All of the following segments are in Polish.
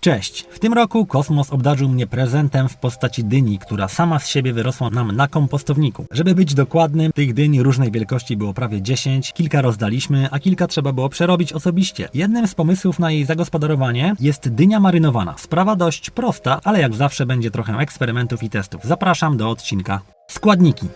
Cześć! W tym roku kosmos obdarzył mnie prezentem w postaci dyni, która sama z siebie wyrosła nam na kompostowniku. Żeby być dokładnym, tych dyń różnej wielkości było prawie 10, kilka rozdaliśmy, a kilka trzeba było przerobić osobiście. Jednym z pomysłów na jej zagospodarowanie jest dynia marynowana. Sprawa dość prosta, ale jak zawsze będzie trochę eksperymentów i testów. Zapraszam do odcinka. Składniki.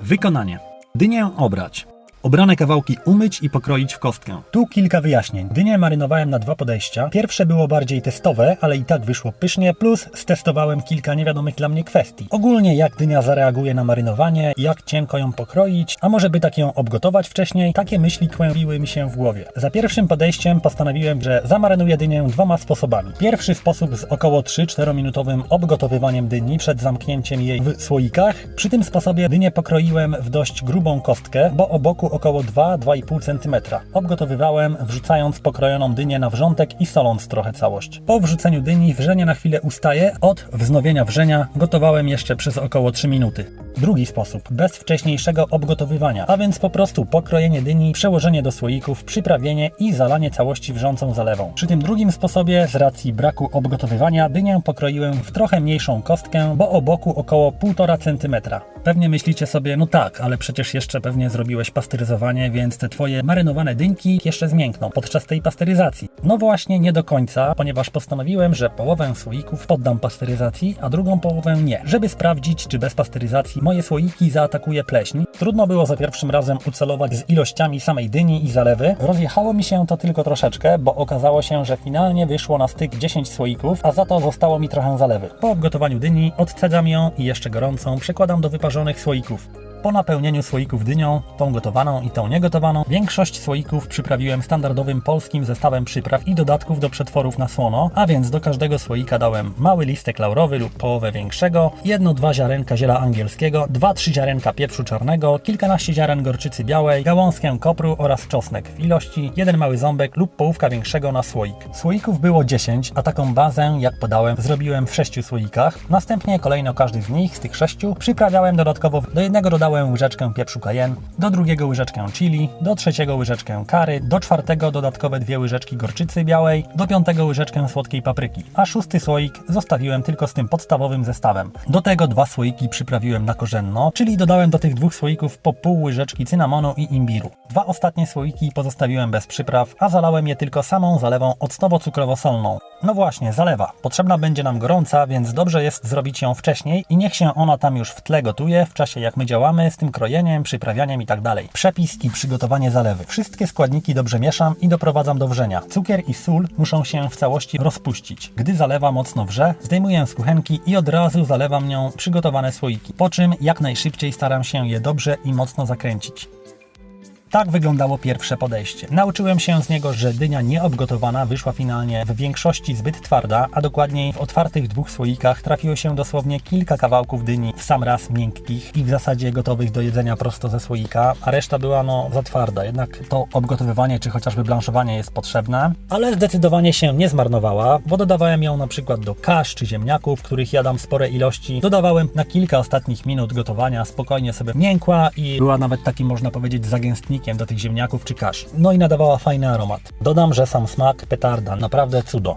Wykonanie. Dynię obrać. Obrane kawałki umyć i pokroić w kostkę. Tu kilka wyjaśnień. Dynię marynowałem na dwa podejścia. Pierwsze było bardziej testowe, ale i tak wyszło pysznie, plus stestowałem kilka niewiadomych dla mnie kwestii. Ogólnie jak dynia zareaguje na marynowanie, jak cienko ją pokroić, a może by tak ją obgotować wcześniej, takie myśli kłębiły mi się w głowie. Za pierwszym podejściem postanowiłem, że zamarynuję dynię dwoma sposobami. Pierwszy sposób z około 3-4 minutowym obgotowywaniem dyni przed zamknięciem jej w słoikach. Przy tym sposobie dynię pokroiłem w dość grubą kostkę, bo o boku około 2-2,5 cm. Obgotowywałem, wrzucając pokrojoną dynię na wrzątek i soląc trochę całość. Po wrzuceniu dyni wrzenie na chwilę ustaje, od wznowienia wrzenia gotowałem jeszcze przez około 3 minuty. Drugi sposób, bez wcześniejszego obgotowywania, a więc po prostu pokrojenie dyni, przełożenie do słoików, przyprawienie i zalanie całości wrzącą zalewą. Przy tym drugim sposobie, z racji braku obgotowywania, dynię pokroiłem w trochę mniejszą kostkę, bo o boku około 1,5 cm. Pewnie myślicie sobie, no tak, ale przecież jeszcze pewnie zrobiłeś pasteryzowanie, więc te twoje marynowane dynki jeszcze zmiękną podczas tej pasteryzacji. No właśnie, nie do końca, ponieważ postanowiłem, że połowę słoików poddam pasteryzacji, a drugą połowę nie, żeby sprawdzić, czy bez pasteryzacji moje słoiki zaatakuje pleśń. Trudno było za pierwszym razem ucelować z ilościami samej dyni i zalewy. Rozjechało mi się to tylko troszeczkę, bo okazało się, że finalnie wyszło na styk 10 słoików, a za to zostało mi trochę zalewy. Po obgotowaniu dyni odcedzam ją i jeszcze gorącą przekładam do wyparzonych słoików. Po napełnieniu słoików dynią, tą gotowaną i tą niegotowaną, większość słoików przyprawiłem standardowym polskim zestawem przypraw i dodatków do przetworów na słono, a więc do każdego słoika dałem mały listek laurowy lub połowę większego, jedno-dwa ziarenka ziela angielskiego, dwa-trzy ziarenka pieprzu czarnego, kilkanaście ziaren gorczycy białej, gałązkę kopru oraz czosnek w ilości jeden mały ząbek lub połówka większego na słoik. Słoików było 10, a taką bazę, jak podałem, zrobiłem w sześciu słoikach. Następnie kolejno każdy z nich, z tych sześciu, przyprawiałem dodatkowo do jednego dodałem dodałem łyżeczkę pieprzu cayenne, do drugiego łyżeczkę chili, do trzeciego łyżeczkę kary, do czwartego dodatkowe dwie łyżeczki gorczycy białej, do piątego łyżeczkę słodkiej papryki, a szósty słoik zostawiłem tylko z tym podstawowym zestawem. Do tego dwa słoiki przyprawiłem na korzenno, czyli dodałem do tych dwóch słoików po pół łyżeczki cynamonu i imbiru. Dwa ostatnie słoiki pozostawiłem bez przypraw, a zalałem je tylko samą zalewą octowo-cukrowo-solną. No właśnie, zalewa. Potrzebna będzie nam gorąca, więc dobrze jest zrobić ją wcześniej i niech się ona tam już w tle gotuje w czasie jak my działamy z tym krojeniem, przyprawianiem i tak dalej. Przepis i przygotowanie zalewy. Wszystkie składniki dobrze mieszam i doprowadzam do wrzenia. Cukier i sól muszą się w całości rozpuścić. Gdy zalewa mocno wrze, zdejmuję z kuchenki i od razu zalewam nią przygotowane słoiki. Po czym jak najszybciej staram się je dobrze i mocno zakręcić. Tak wyglądało pierwsze podejście. Nauczyłem się z niego, że dynia nieobgotowana wyszła finalnie w większości zbyt twarda, a dokładniej w otwartych dwóch słoikach trafiło się dosłownie kilka kawałków dyni w sam raz miękkich i w zasadzie gotowych do jedzenia prosto ze słoika, a reszta była no za twarda. Jednak to obgotowywanie czy chociażby blanszowanie jest potrzebne, ale zdecydowanie się nie zmarnowała, bo dodawałem ją na przykład do kasz czy ziemniaków, których jadam spore ilości. Dodawałem na kilka ostatnich minut gotowania, spokojnie sobie miękła i była nawet takim można powiedzieć do tych ziemniaków czy kasz. No i nadawała fajny aromat. Dodam, że sam smak petarda, naprawdę cudo.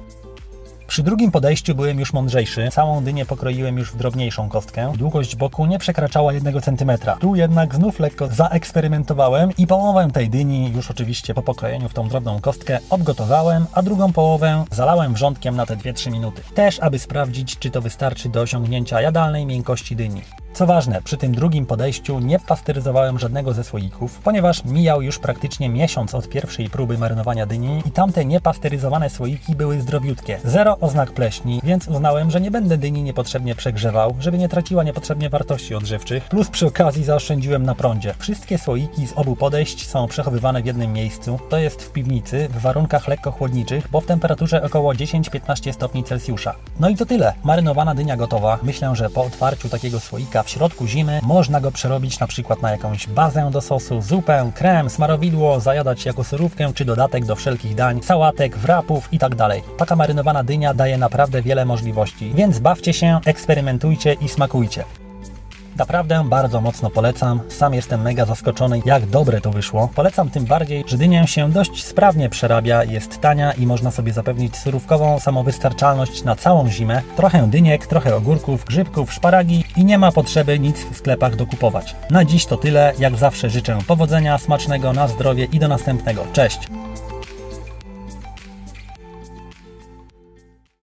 Przy drugim podejściu byłem już mądrzejszy. Całą dynię pokroiłem już w drobniejszą kostkę. Długość boku nie przekraczała 1 cm. Tu jednak znów lekko zaeksperymentowałem i połowę tej dyni, już oczywiście po pokrojeniu w tą drobną kostkę, obgotowałem, a drugą połowę zalałem wrzątkiem na te 2-3 minuty. Też, aby sprawdzić, czy to wystarczy do osiągnięcia jadalnej miękkości dyni. Co ważne, przy tym drugim podejściu nie pasteryzowałem żadnego ze słoików, ponieważ mijał już praktycznie miesiąc od pierwszej próby marynowania dyni i tamte niepasteryzowane słoiki były zdrowiutkie. Zero oznak pleśni, więc uznałem, że nie będę dyni niepotrzebnie przegrzewał, żeby nie traciła niepotrzebnie wartości odżywczych, plus przy okazji zaoszczędziłem na prądzie. Wszystkie słoiki z obu podejść są przechowywane w jednym miejscu, to jest w piwnicy, w warunkach lekko chłodniczych, bo w temperaturze około 10-15 stopni Celsjusza. No i to tyle. Marynowana dynia gotowa. Myślę, że po otwarciu takiego słoika w środku zimy można go przerobić na przykład na jakąś bazę do sosu, zupę, krem, smarowidło, zajadać jako surówkę czy dodatek do wszelkich dań, sałatek, wrapów itd. Tak Taka marynowana dynia daje naprawdę wiele możliwości, więc bawcie się, eksperymentujcie i smakujcie. Naprawdę bardzo mocno polecam. Sam jestem mega zaskoczony, jak dobre to wyszło. Polecam tym bardziej, że dynię się dość sprawnie przerabia, jest tania i można sobie zapewnić surówkową samowystarczalność na całą zimę. Trochę dyniek, trochę ogórków, grzybków, szparagi i nie ma potrzeby nic w sklepach dokupować. Na dziś to tyle. Jak zawsze życzę powodzenia, smacznego, na zdrowie i do następnego. Cześć!